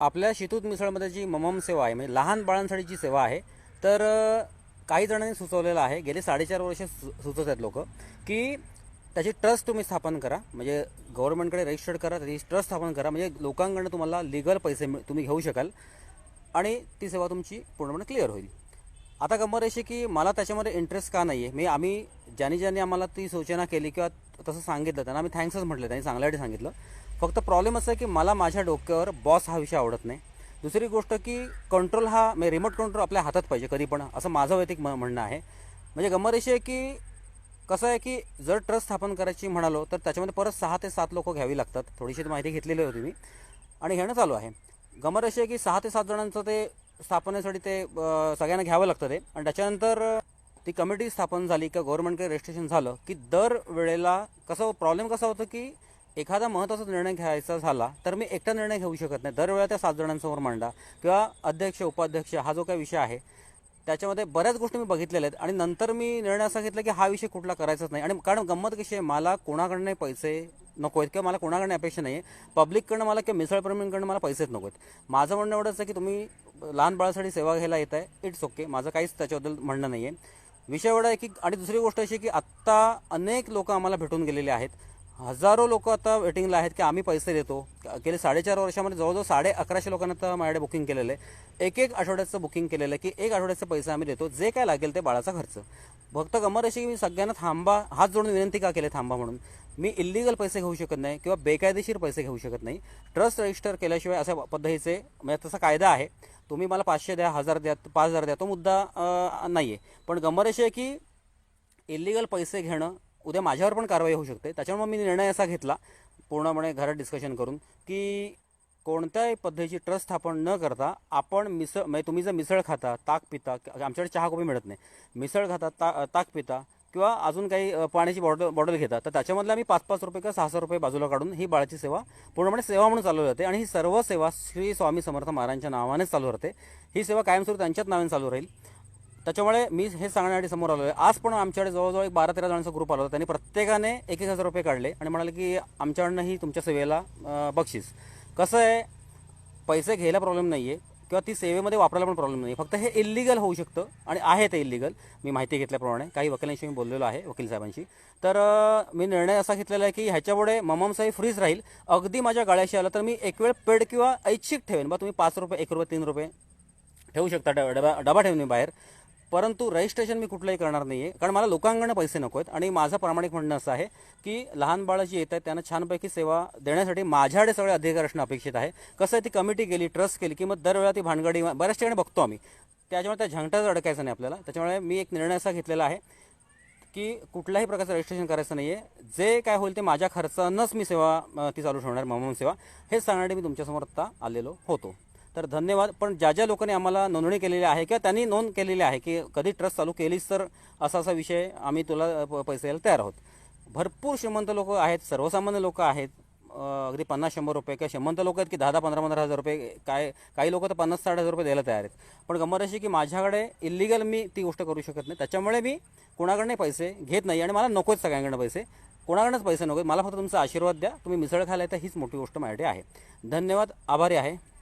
आपल्या शितूत मिसळमध्ये जी ममम सेवा आहे म्हणजे लहान बाळांसाठी जी सेवा आहे तर काही जणांनी सुचवलेलं आहे गेले साडेचार वर्ष सु सुचवत आहेत लोक की त्याची ट्रस्ट तुम्ही स्थापन करा म्हणजे गव्हर्नमेंटकडे रजिस्टर्ड करा त्याची ट्रस्ट स्थापन करा म्हणजे लोकांकडनं तुम्हाला लिगल पैसे तुम्ही घेऊ शकाल आणि ती सेवा तुमची पूर्णपणे क्लिअर होईल. आता गंमत अशी की मला त्याच्यामध्ये इंटरेस्ट का नाही आहे मी आम्ही ज्यांनी ज्यांनी आम्हाला ती सूचना केली किंवा तसं सांगितलं त्यांना आम्ही थँक्सच म्हटलं त्यांनी चांगल्यासाठी सांगितलं. फक्त प्रॉब्लेम असा आहे की मला माझ्या डोक्यावर बॉस हा विषय आवडत नाही. दुसरी गोष्ट की कंट्रोल हा म्हणजे रिमोट कंट्रोल आपल्या हातात पाहिजे कधी पण. असं माझं वैयक्तिक म- म्हणणं आहे. म्हणजे गंमत अशी आहे की कसं आहे की जर ट्रस्ट स्थापन करायची म्हणालो तर त्याच्यामध्ये परत सहा ते सात लोक घ्यावी लागतात. थोडीशी माहिती घेतलेली होती मी. आणि घेणं चालू आहे. गमर अशी आहे की सहा ते सात जणांचं ते स्थापनेसाठी ते सगळ्यांना घ्यावं लागतं ते. आणि त्याच्यानंतर ती कमिटी स्थापन झाली किंवा गव्हर्नमेंटकडे रजिस्ट्रेशन झालं की दर वेळेला कसं प्रॉब्लेम कसा होतं की एखादा महत्त्वाचा निर्णय घ्यायचा झाला तर मी एकटा निर्णय घेऊ शकत नाही. दरवेळा त्या सात जणांसमोर मांडा किंवा अध्यक्ष उपाध्यक्ष हा जो काही विषय आहे त्याच्यामध्ये बऱ्याच गोष्टी मी बघितलेल्या आहेत आणि नंतर मी निर्णय असा घेतला की हा विषय कुठला करायचाच नाही. आणि कारण गंमत कशी आहे मला कोणाकडनं पैसे नको आहेत किंवा मला कोणाकडनं अपेक्षा नाही आहे पब्लिककडनं मला किंवा मिसळप्रेमींकडनं मला पैसेच नको आहेत माझं म्हणणं एवढंच आहे की तुम्ही लहान बाळासाठी सेवा घ्यायला येत आहे इट्स ओके माझं काहीच त्याच्याबद्दल म्हणणं नाही आहे विषय एवढा आहे की आणि दुसरी गोष्ट अशी की आत्ता अनेक लोक आम्हाला भेटून गेलेले आहेत. हजारो लोक आता वेटिंगला आहेत की आम्ही पैसे देतो. गेले साडेचार वर्षामध्ये जवळजवळ साडे अकराशे लोकांना तर माझ्याकडे बुकिंग केलेलं आहे. एक एक आठवड्याचं बुकिंग केलेलं आहे की एक आठवड्याचे पैसे आम्ही देतो. जे काय लागेल ते बाळाचा खर्च. फक्त गमत अशी की मी सगळ्यांना थांबा हात जोडून विनंती का केली थांबा म्हणून. मी इलिगल पैसे घेऊ शकत नाही किंवा बेकायदेशीर पैसे घेऊ शकत नाही. ट्रस्ट रजिस्टर केल्याशिवाय अशा पद्धतीचे म्हणजे तसा कायदा आहे. तुम्ही मला पाचशे द्या हजार द्या पाच हजार द्या तो मुद्दा नाही आहे पण गंमत अशी आहे की इलिगल पैसे घेणं उद्या माझ्यावर पण कारवाई होऊ शकते. त्याच्यामुळे मी निर्णय असा घेतला पूर्णपणे घरात डिस्कशन करून की कोणत्याही पद्धतीची ट्रस्ट स्थापन न करता आपण मिसळ म्हणजे तुम्ही जर मिसळ खाता ताक पिता आमच्याकडे चहा कॉफी मिळत नाही. मिसळ खाता ता ताक पिता किंवा अजून काही पाण्याची बॉटल बॉटल घेता तर त्याच्यामधला आम्ही पाच पाच रुपये किंवा सहा सहा रुपये बाजूला काढून ही बाळाची सेवा पूर्णपणे सेवा म्हणून चालू राहते आणि ही सर्व सेवा श्री स्वामी समर्थ महाराजांच्या नावानेच चालू राहते. ही सेवा कायमस्वरूप त्यांच्याच नावाने चालू राहील. त्याच्यामुळे मी हे सांगण्यासाठी समोर आलो आहे आज पण आमच्याकडे जवळजवळ एक बारा तेरा जणांचा ग्रुप आला होता. त्यांनी प्रत्येकाने एक एक हजार रुपये काढले आणि म्हणाले की आमच्याकडनंही तुमच्या सेवेला बक्षीस. कसं आहे पैसे घ्यायला प्रॉब्लेम नाही आहे किंवा ती सेवेमध्ये वापरायला पण प्रॉब्लेम नाही फक्त हे इलिगल होऊ शकतं आणि आहे ते इलिगल मी माहिती घेतल्याप्रमाणे काही वकिलांशी मी बोललेलो आहे वकील साहेबांशी. तर मी निर्णय असा घेतलेला आहे की ह्याच्यामुळे मममसाही फ्रीज राहील. अगदी माझ्या गाळ्याशी आलं तर मी एक वेळ पेड किंवा ऐच्छिक ठेवेन. बा तुम्ही पाच रुपये एक रुपये तीन रुपये ठेवू शकता. डबा डबा ठेवून मी बाहेर. परंतु रजिस्ट्रेशन मी कुठलंही करणार नाही आहे कारण मला लोकांकडनं पैसे नको आहेत. आणि माझं प्रामाणिक म्हणणं असं आहे की लहान बाळं जी येत आहेत त्यांना छानपैकी सेवा देण्यासाठी माझ्याकडे सगळे अधिकार असणं अपेक्षित आहे. कसं आहे ती कमिटी केली ट्रस्ट केली की मग दरवेळा ती भानगडी बऱ्याच ठिकाणी बघतो आम्ही. त्याच्यामुळे त्या झंगटाच अडकायचं नाही आपल्याला. त्याच्यामुळे मी एक निर्णय असा घेतलेला आहे की कुठल्याही प्रकारचं रजिस्ट्रेशन करायचं नाही आहे जे काय होईल ते माझ्या खर्चानंच मी सेवा ती चालू ठेवणार ममम सेवा. हेच सांगण्यासाठी मी तुमच्यासमोर आत्ता आलेलो होतो. तर धन्यवाद. पण ज्या ज्या लोकांनी आम्हाला नोंदणी केलेली आहे किंवा त्यांनी नोंद केलेली आहे की कधी ट्रस्ट चालू केलीच तर असा असा विषय आम्ही तुला प- पैसे द्यायला तयार आहोत. भरपूर श्रीमंत लोक आहेत सर्वसामान्य लोक आहेत. अगदी पन्नास शंभर रुपये किंवा श्रीमंत लोक आहेत की दहा दहा पंधरा पंधरा हजार रुपये काय काही लोक तर पन्नास साठ हजार रुपये द्यायला तयार आहेत. पण गंमत अशी की माझ्याकडे इलिगल मी ती गोष्ट करू शकत नाही. त्याच्यामुळे मी कोणाकडनं पैसे घेत नाही आणि मला नकोच सगळ्यांकडनं पैसे. कोणाकडनंच पैसे नको मला फक्त तुमचा आशीर्वाद द्या. तुम्ही मिसळ खायला तर हीच मोठी गोष्ट माझ्यासाठी आहे. धन्यवाद. आभारी आहे.